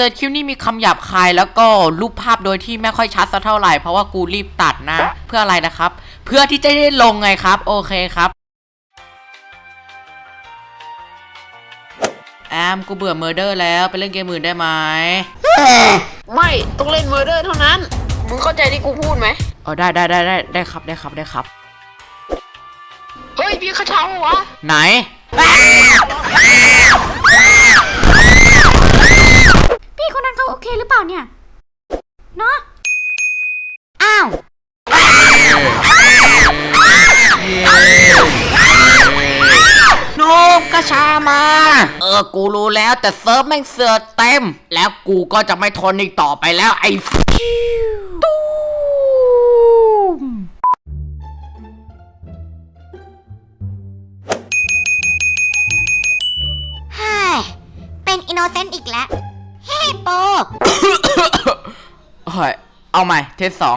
ตือนคลิปนี้มีคำหยาบคาย แล้วก็รูปภาพโดยที่ไม่ค่อยชัดสักเท่าไหร่เพราะว่ากูรีบตัดนะ เพื่ออะไรนะครับ เพื่อที่จะได้ลงไงครับ โอเคครับแอมกูเบื่อเมอร์เดอร์แล้วไปเล่นเกมอื่นได้ไหมไม่ต้องเล่นเมอร์เดอร์เท่านั้นมึงเข้าใจที่กูพูดไหมเออได้ได้ได้ได้ได้ครับได้ครับได้ครับ เฮ้ยพี่ขะเช้าวะไหน เคหรือเปล่าเนี่ย เนาะอ้าวนมกระชามา เออ กูรู้แล้วแต่เซิร์ฟแม่งเสือเต็ม แล้วกูก็จะไม่ทนอีกต่อไปแล้วไอ้ตูมเฮ้ยเป็นอินโนเซนต์อีกแล้ว เฮ้โปเฮ้ยเอาใหม่ เทสสอง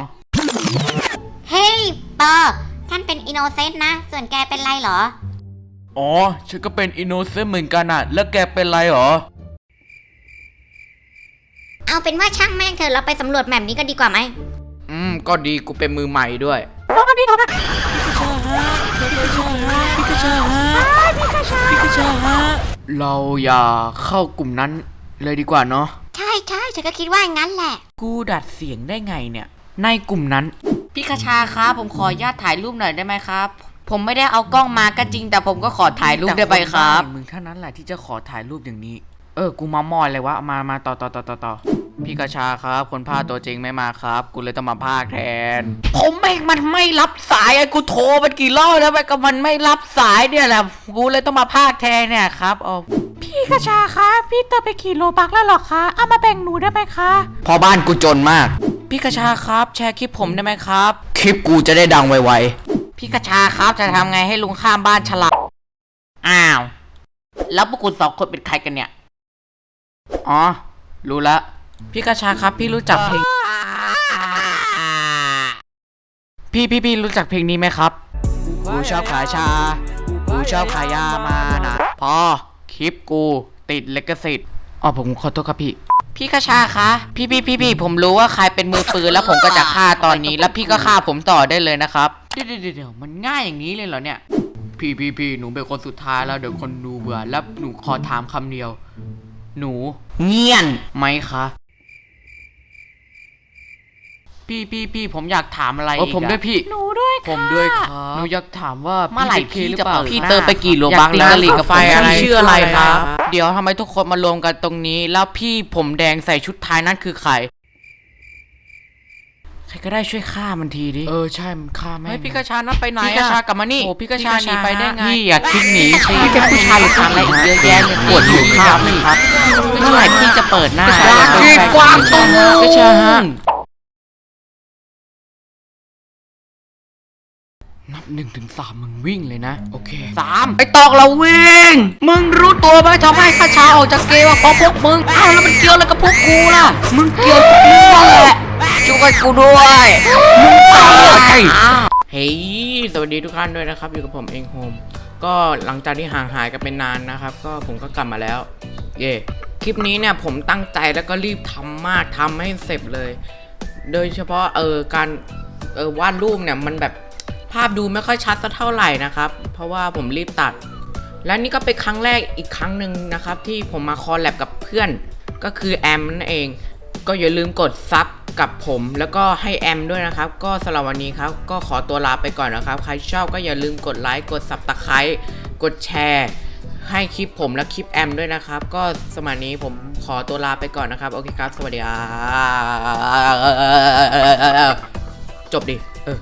เฮ้ยโปท่านเป็นอินโนเซนต์นะ ส่วนแกเป็นไรเหรอ อ๋อ ฉันก็เป็นอินโนเซนต์เหมือนกันอะแล้วแกเป็นไรหรอ เอาเป็นว่าช่างแม่งเถอะเราไปสำรวจแมปนี้ก็ดีกว่าไหม อืม ก็ดีกูเป็นมือใหม่ด้วยเราอย่าเข้ากลุ่มนั้น เลยดีกว่าเนาะ ใช่ใช่ฉันก็คิดว่าอย่างนั้นแหละ กูดัดเสียงได้ไงเนี่ย ในกลุ่มนั้น พี่คชาครับผมขออนุญาตถ่ายรูปหน่อยได้ไหมครับ ผมไม่ได้เอากล้องมาก็จริง แต่ผมก็ขอถ่ายรูปได้ไหมครับมึงเท่านั้นแหละที่จะขอถ่ายรูปอย่างนี้ เออ กูมามอยเลยวะมามาต่อต่อต่อต่อต่อพี่กระชาครับ คนพากย์ตัวจริงไม่มาครับ กูเลยต้องมาพากย์แทน ผมเองมันไม่รับสายไอ้กูโทรไปกี่รอบแล้วมันก็มันไม่รับสายเนี่ยแหละ กูเลยต้องมาพากย์แทนเนี่ยครับเอา พี่กระชาคะ พี่เติมไปกี่โลบักแล้วเหรอคะ เอามาแบ่งหนูได้ไหมคะ พอบ้านกูจนมาก พี่กระชาครับ แชร์คลิปผมได้ไหมครับ คลิปกูจะได้ดังไวๆ พี่กระชาครับจะทำไงให้ลุงข้ามบ้านฉลาดอ้าว แล้วพวกคุณสองคนเป็นใครกันเนี่ย อ๋อ รู้ละ พี่กระชาครับ พี่รู้จักเพลง พี่พี่พี่รู้จักเพลงนี้ไหมครับ กูชอบขายชา กูชอบขายยามานะพอค ลิปกูติดเลกสิทธิ์อ๋อผมขอโทษครับพี่ พี่กระชาคะ พี่พี่พี่พี่ผมรู้ว่าใครเป็นมือปืนแล้วผมก็จะฆ่าตอนนี้ แล้วพี่ก็ฆ่าผมต่อได้เลยนะครับ เดี๋ยวเดี๋ยวเดี๋ยวมันง่ายอย่างนี้เลยเหรอเนี่ย พี่พี่พี่หนูเป็นคนสุดท้ายแล้วเดี๋ยวคนดูเบื่อแล้วหนูขอถามคำเดียว หนู เงียนไหมคะ พี่พี่พี่ผมอยากถามอะไรอีกผมด้วยพี่ หนูด้วยผค่ะมด้วยครับหนูอยากถามว่าเมื่อไหร่พี่จะเปิดพี่หน้าเติมไปกี่โลบักอยากแล้วตีกะหรี่กับไฟอะไรพี่ชื่ออะไรครับชื่ออะไรครับ เดี๋ยวทำไมทุกคนมารวมกันตรงนี้ แล้วพี่ผมแดงใส่ชุดไทยนั่นคือใคร ใครก็ได้ช่วยฆ่ามันทีดิ เออใช่มันฆ่าแม่งเฮ้ยพี่กระชานั่นไปไหนพี่กระชากลับมานี่โอ้พี่กระชาหนีไปได้ไงพี่อย่าทิ้งหนีสิพี่เป็นผู้ชายหรือทำอะไรอีกเยอะแยะเนี่ยปวดหัวครับครับเมื่อไหร่พี่จะเปิดหน้ากีดกวางตรงกระชาฮะ หนึ่งถึงสามมึงวิ่งเลยนะ โอเคสามไอตอกเราวิ่ง มึงรู้ตัวไหมทำให้ข้าชาออกจากเกมว่าเพราะพวกมึงอ้าวแล้วมันเกี่ยวอะไรกับพวกกูล่ะ มึงเกี่ยวกับมึงนั่นแหละช่วยกูด้วยมึงตายเฮ้ยสวัสดีทุกท่านด้วยนะครับ อยู่กับผมเองโฮมก็หลังจากที่ห่างหายกันเป็นนานนะครับ ก็ผมก็กลับมาแล้ว เย่คลิปนี้เนี่ยผมตั้งใจแล้วก็รีบทำมากทำให้เสร็จเลย โดยเฉพาะเออการเออวาดรูปเนี่ยมันแบบ ภาพดูไม่ค่อยชัดสักเท่าไหร่นะครับ เพราะว่าผมรีบตัด และนี่ก็เป็นครั้งแรกอีกครั้งหนึ่งนะครับ ที่ผมมาคอลแลบกับเพื่อน ก็คือแอมนั่นเอง ก็อย่าลืมกดซับกับผม แล้วก็ให้แอมด้วยนะครับ ก็สำหรับวันนี้ครับ ก็ขอตัวลาไปก่อนนะครับ ใครชอบก็อย่าลืมกดไลค์กดสับตะไคร้กดแชร์ให้คลิปผมและคลิปแอมด้วยนะครับ ก็สมัยนี้ผมขอตัวลาไปก่อนนะครับ โอเคครับ สวัสดีครับจบดิ เออ